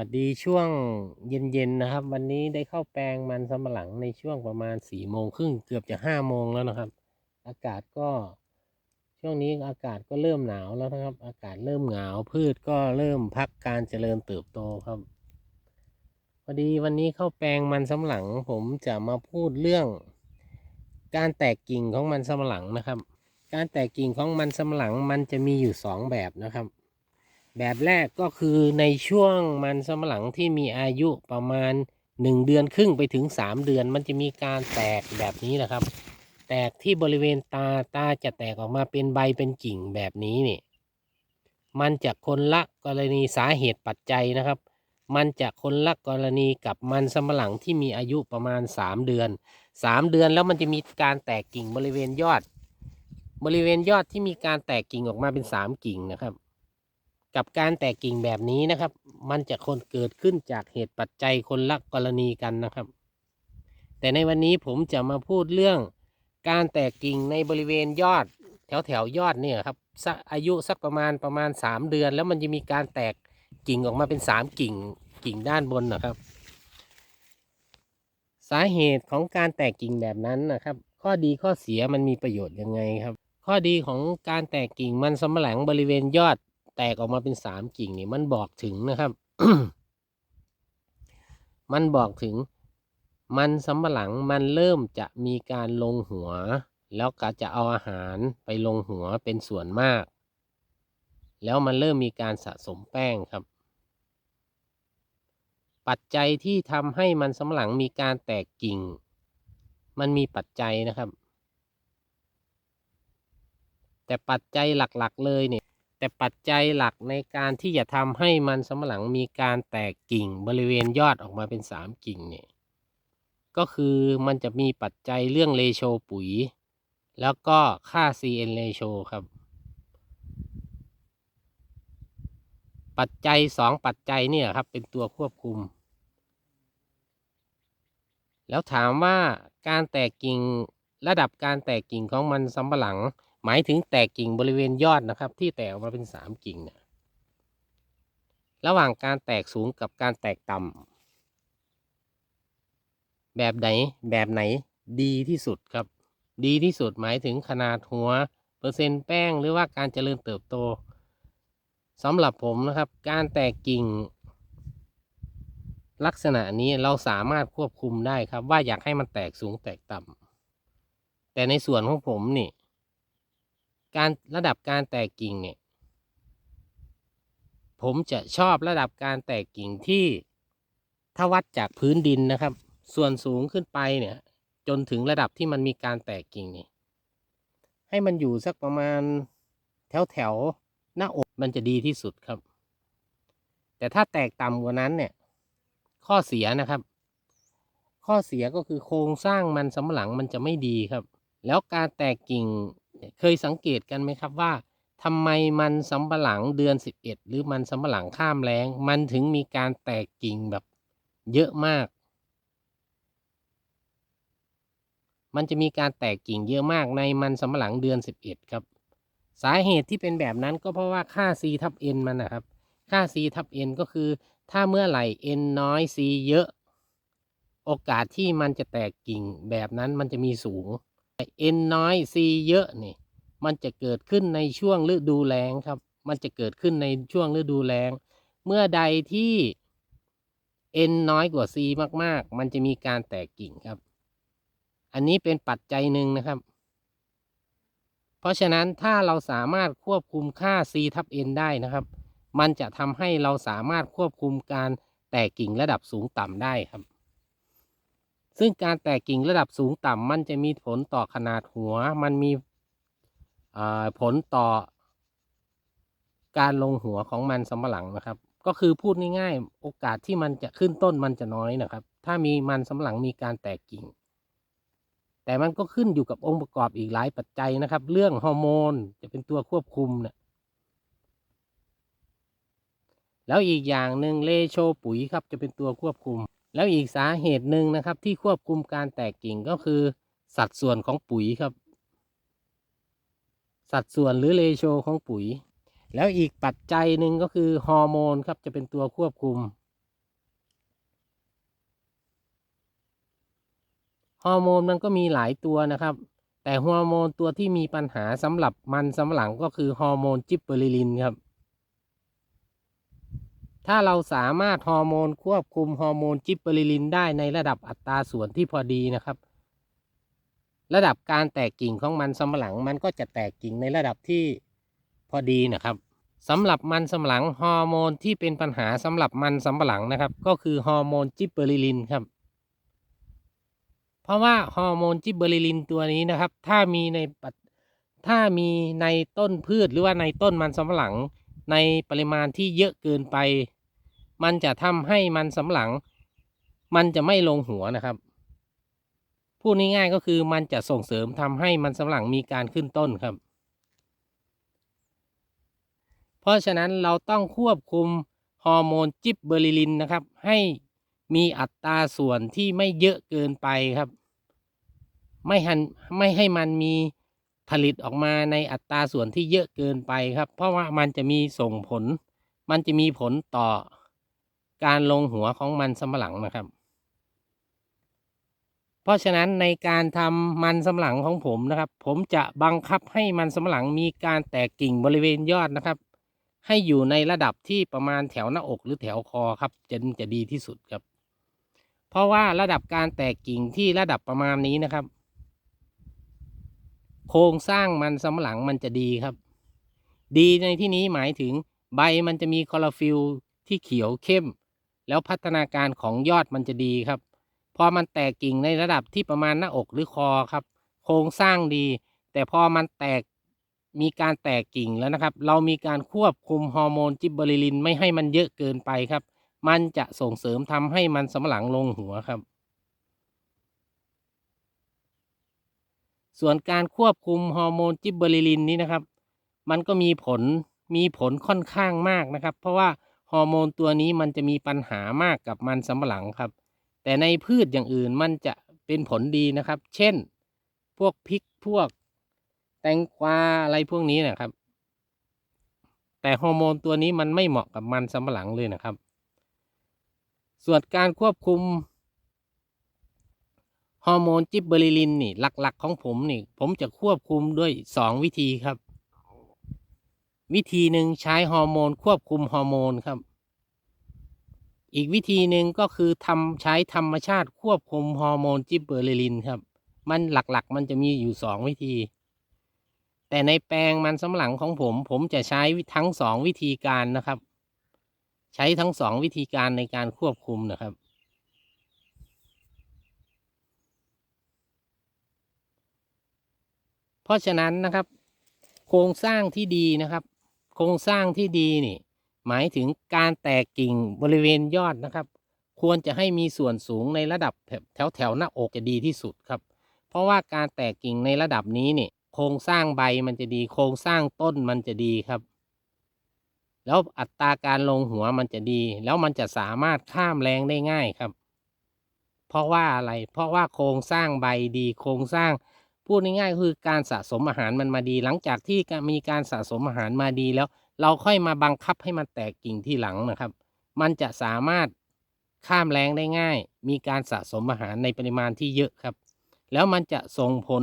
วัสดีช่วงเย็นๆนะครับ วันนี้ได้เข้าแปลงมันสำปะหลังในช่วงประมาณสี่โมงครึ่งเกือบจะห้าโมงแล้วนะครับ อากาศก็ช่วงนี้อากาศก็เริ่มหนาวแล้วนะครับ อากาศเริ่มหนาวพืชก็เริ่มพักการเจริญเติบโตครับพอดีวันนี้เข้าแปลงมันสำปะหลัง ผมจะมาพูดเรื่อง การแตกกิ่งของมันสำปะหลังนะครับ การแตกกิ่งของมันสำปะหลังมันจะมีอยู่สองแบบนะครับ แบบแรกก็คือในช่วงมันสำปะหลังที่มีอายุประมาณ 1 เดือนครึ่งไปถึง 3 เดือน มันจะมีการแตกแบบนี้นะครับ แตกที่บริเวณตาตาจะแตกออกมาเป็นใบเป็นกิ่งแบบนี้นี่มันจะคนละกรณีสาเหตุปัจจัยนะครับ มันจะคนละกรณีกับมันสำปะหลังที่มีอายุประมาณ 3 เดือน 3 เดือนแล้วมันจะมีการแตกกิ่งบริเวณยอด บริเวณยอดที่มีการแตกกิ่งออกมาเป็น 3 กิ่งนะครับ กับการแตกกิ่งแบบนี้นะครับ มันจะคนเกิดขึ้นจากเหตุปัจจัยคนละกรณีกันนะครับ แต่ในวันนี้ผมจะมาพูดเรื่อง การแตกกิ่งในบริเวณยอด แถวแถวยอดเนี่ยครับอายุสักประมาณประมาณ 3 เดือน แล้วมันจะมีการแตกกิ่งออกมาเป็น 3 กิ่งกิ่งด้านบนนะครับ สาเหตุของการแตกกิ่งแบบนั้นนะครับ ข้อดีข้อเสียมันมีประโยชน์ยังไงครับ ข้อดีของการแตกกิ่งมันสำปะหลังบริเวณยอด แตกออกมาเป็นสามกิ่งนี่มันบอกถึงนะครับ มันบอกถึง มันสำปะหลังมันเริ่มจะมีการลงหัว แล้วก็จะเอาอาหารไปลงหัวเป็นส่วนมาก แล้วมันเริ่มมีการสะสมแป้งครับ ปัจจัยที่ทำให้มันสำหลังมีการแตกกิ่ง มันมีปัจจัยนะครับ แต่ปัจจัยหลักๆเลยเนี่ย แต่ปัจจัยหลักในการที่จะทำให้มันสำหลังมีการแตกกิ่งบริเวณยอดออกมาเป็นสามกิ่งเนี่ยก็คือมันจะมีปัจจัยเรื่องเลโชปุ๋ย แล้วก็ค่า CN เลโชครับ ปัจจัยสองปัจจัยเนี่ยครับเป็นตัวควบคุม แล้วถามว่าการแตกกิ่งระดับการแตกกิ่งของมันสำปะหลัง หมายถึงแตกกิ่งบริเวณยอดนะครับ ที่แตกออกมาเป็นสามกิ่งนี่ยระหว่างการแตกสูงกับการแตกต่ำแบบไหนแบบไหนดีที่สุดครับ ดีที่สุดหมายถึงขนาดหัว เปอร์เซ็นต์แป้งหรือว่าการเจริญเติบโตสำหรับผมนะครับ การแตกกิ่ง ลักษณะนี้เราสามารถควบคุมได้ครับ ว่าอยากให้มันแตกสูงแตกต่ำแต่ในส่วนของผมนี่ การระดับการแตกกิ่งเนี่ย ผมจะชอบระดับการแตกกิ่งที่ถ้าวัดจากพื้นดินนะครับ ส่วนสูงขึ้นไปเนี่ย จนถึงระดับที่มันมีการแตกกิ่งเนี่ย ให้มันอยู่สักประมาณแถวแถวหน้าอกมันจะดีที่สุดครับ แต่ถ้าแตกต่ำกว่านั้นเนี่ย ข้อเสียนะครับ ข้อเสียก็คือโครงสร้างมันสำหลังมันจะไม่ดีครับ แล้วการแตกกิ่ง เคยสังเกตกันไหมครับว่าทำไมมันสำปะหลังเดือน 11 หรือมันสำปะหลังข้ามแล้งมันถึงมีการแตกกิ่งแบบเยอะมาก มันจะมีการแตกกิ่งเยอะมากในมันสำปะหลังเดือน 11 ครับ สาเหตุที่เป็นแบบนั้นก็เพราะว่าค่า C ทับ N มันนะครับ ค่า C ทับ N ก็คือ ถ้าเมื่อไหร่ N น้อย C เยอะ โอกาสที่มันจะแตกกิ่งแบบนั้นมันจะมีสูง N น้อย C เยอะนี่ มันจะเกิดขึ้นในช่วงฤดูแล้งครับ มันจะเกิดขึ้นในช่วงฤดูแล้ง เมื่อใดที่ N น้อยกว่า C มาก ๆ มันจะมีการแตกกิ่งครับ อันนี้เป็นปัจจัยหนึ่งนะครับ เพราะฉะนั้นถ้าเราสามารถควบคุมค่า C ทับ N ได้นะครับ มันจะทำให้เราสามารถควบคุมการแตกกิ่งระดับสูงต่ำได้ครับ ซึ่งการแตกกิ่งระดับสูงต่ำมันจะมีผลต่อขนาดหัว มันมีผลต่อ การลงหัวของมันสำปะหลังนะครับ ก็คือพูดง่ายๆ โอกาสที่มันจะขึ้นต้นมันจะน้อยนะครับ ถ้ามีมันสำปะหลังมีการแตกกิ่ง แต่มันก็ขึ้นอยู่กับองค์ประกอบอีกหลายปัจจัยนะครับ เรื่องฮอร์โมนจะเป็นตัวควบคุมนี่ยแล้วอีกอย่างหนึ่งเลโชปุ๋ยครับจะเป็นตัวควบคุม แล้วอีกสาเหตุหนึ่งนะครับ ที่ควบคุมการแตกกิ่งก็คือ สัดส่วนของปุ๋ยครับ สัดส่วนหรือเลโชของปุ๋ย แล้วอีกปัจจัยหนึ่งก็คือฮอร์โมนครับจะเป็นตัวควบคุมฮอร์โมนมันก็มีหลายตัวนะครับ แต่ฮอร์โมนตัวที่มีปัญหาสำหรับมันสำหลังก็คือฮอร์โมนจิปเปอริลินครับ ถ้าเราสามารถฮอร์โมนควบคุมฮอร์โมนจิบเบอริลินได้ในระดับอัตราส่วนที่พอดีนะครับ ระดับการแตกกิ่งของมันสำปหลังมันก็จะแตกกิ่งในระดับที่พอดีนะครับสำหรับมันสำปหลังฮอร์โมนที่เป็นปัญหาสำหรับมันสำปหลังนะครับ ก็คือฮอร์โมนจิบเบอริลินครับ เพราะว่าฮอร์โมนจิบเบอริลินตัวนี้นะครับ ถ้ามีในปัจถ้ามีในต้นพืชหรือว่าในต้นมันสำปหลังในปริมาณที่เยอะเกินไป มันจะทำให้มันสำปะหลัง มันจะไม่ลงหัวนะครับ พูดง่ายๆก็คือมันจะส่งเสริมทำให้มันสำปะหลังมีการขึ้นต้นครับ เพราะฉะนั้นเราต้องควบคุมฮอร์โมนจิบเบอริลินนะครับ ให้มีอัตราส่วนที่ไม่เยอะเกินไปครับ ไม่หันไม่ให้มันมีผลิตออกมาในอัตราส่วนที่เยอะเกินไปครับ เพราะว่ามันจะมีส่งผล มันจะมีผลต่อ การลงหัวของมันสำปะหลังนะครับ เพราะฉะนั้นในการทำมันสำปะหลังของผมนะครับ ผมจะบังคับให้มันสำปะหลังมีการแตกกิ่งบริเวณยอดนะครับ ให้อยู่ในระดับที่ประมาณแถวหน้าอกหรือแถวคอครับจะจะดีที่สุดครับ เพราะว่าระดับการแตกกิ่งที่ระดับประมาณนี้นะครับ โครงสร้างมันสำปะหลังมันจะดีครับ ดีในที่นี้หมายถึงใบมันจะมีคลอโรฟิลที่เขียวเข้ม แล้วพัฒนาการของยอดมันจะดีครับ พอมันแตกกิ่งในระดับที่ประมาณหน้าอกหรือคอครับ โครงสร้างดี แต่พอมันแตกมีการแตกกิ่งแล้วนะครับ เรามีการควบคุมฮอร์โมนจิบเบอริลินไม่ให้มันเยอะเกินไปครับ มันจะส่งเสริมทำให้มันสำหลังลงหัวครับ ส่วนการควบคุมฮอร์โมนจิบเบอริลินนี้นะครับ มันก็มีผลมีผลค่อนข้างมากนะครับ เพราะว่า ฮอร์โมนตัวนี้มันจะมีปัญหามากกับมันสำปะหลังครับ แต่ในพืชอย่างอื่นมันจะเป็นผลดีนะครับ เช่น พวกพริกพวก แตงกวาอะไรพวกนี้นะครับ แต่ฮอร์โมนตัวนี้มันไม่เหมาะกับมันสำปะหลังเลยนะครับ ส่วนการควบคุมฮอร์โมนจิบเบอริลินนี่หลัก ๆ ของผมนี่ ผมจะควบคุมด้วยสองวิธีครับ วิธีหนึ่งใช้ฮอร์โมนควบคุมฮอร์โมนครับ อีกวิธีหนึ่งก็คือทำใช้ธรรมชาติควบคุมฮอร์โมนจิบเบอริลินครับ มันหลักๆ มันจะมีอยู่สองวิธี แต่ในแปลงมันสำหลังของผม ผมจะใช้ทั้งสองวิธีการนะครับ ใช้ทั้งสองวิธีการในการควบคุมนะครับเพราะฉะนั้นนะครับ โครงสร้างที่ดีนะครับ โครงสร้างที่ดีนี่ หมายถึงการแตกกิ่งบริเวณยอดนะครับ ควรจะให้มีส่วนสูงในระดับแถวแถวแถวหน้าอกจะดีที่สุดครับ เพราะว่าการแตกกิ่งในระดับนี้นี่โครงสร้างใบมันจะดี โครงสร้างต้นมันจะดีครับ แล้วอัตราการลงหัวมันจะดี แล้วมันจะสามารถข้ามแรงได้ง่ายครับ เพราะว่าอะไรเพราะว่าโครงสร้างใบดี โครงสร้าง พูดง่ายๆคือการสะสมอาหารมันมาดี หลังจากที่มีการสะสมอาหารมาดีแล้ว เราค่อยมาบังคับให้มันแตกกิ่งที่หลังนะครับ มันจะสามารถข้ามแรงได้ง่าย มีการสะสมอาหารในปริมาณที่เยอะครับ แล้วมันจะส่งผล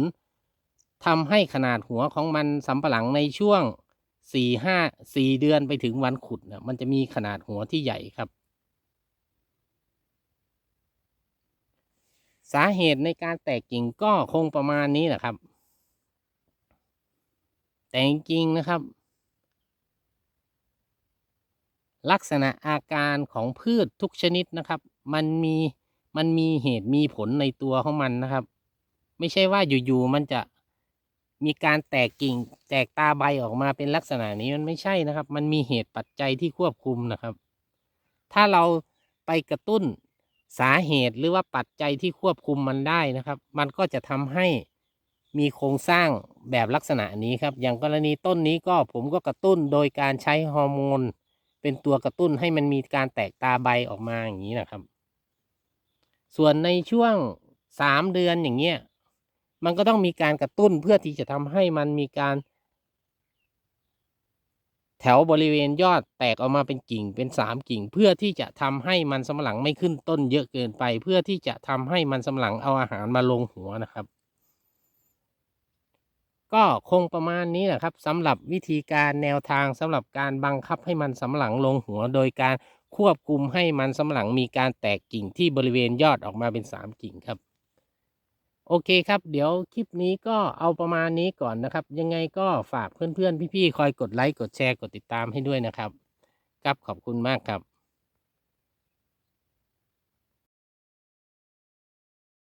ทำให้ขนาดหัวของมันสำปะหลังในช่วงสี่ห้าสี่เดือนไปถึงวันขุดนะมันจะมีขนาดหัวที่ใหญ่ครับ สาเหตุในการแตกกิ่งก็คงประมาณนี้แหละครับ แต่จริงนะครับ ลักษณะอาการของพืชทุกชนิดนะครับ มันมีมันมีเหตุมีผลในตัวของมันนะครับ ไม่ใช่ว่าอยู่ๆมันจะมีการแตกกิ่งแตกตาใบออกมาเป็นลักษณะนี้มันไม่ใช่นะครับ มันมีเหตุปัจจัยที่ควบคุมนะครับ ถ้าเราไปกระตุ้น สาเหตุหรือว่าปัจจัยที่ควบคุมมันได้นะครับ มันก็จะทำให้มีโครงสร้างแบบลักษณะนี้ครับ อย่างกรณีต้นนี้ก็ผมก็กระตุ้นโดยการใช้ฮอร์โมนเป็นตัวกระตุ้นให้มันมีการแตกตาใบออกมาอย่างนี้นะครับ ส่วนในช่วงสามเดือนอย่างเงี้ย มันก็ต้องมีการกระตุ้นเพื่อที่จะทำให้มันมีการ ถวบริเวณยอดแตกออกมาเป็นกิ่งเป็นสามกิ่ง เพื่อที่จะทำให้มันสำปะหลังไม่ขึ้นต้นเยอะเกินไป เพื่อที่จะทำให้มันสำปะหลังเอาอาหารมาลงหัวนะครับ ก็คงประมาณนี้แหละครับสำหรับวิธีการแนวทางสำหรับการบังคับให้มันสำปะหลังลงหัว โดยการควบคุมให้มันสำปะหลังมีการแตกกิ่งที่บริเวณยอดออกมาเป็นสามกิ่งครับ โอเคครับ เดี๋ยวคลิปนี้ก็เอาประมาณนี้ก่อนนะครับ ยังไงก็ฝากเพื่อนๆ พี่ๆ คอยกดไลค์ กดแชร์ กดติดตามให้ด้วยนะครับ ครับขอบคุณมากครับ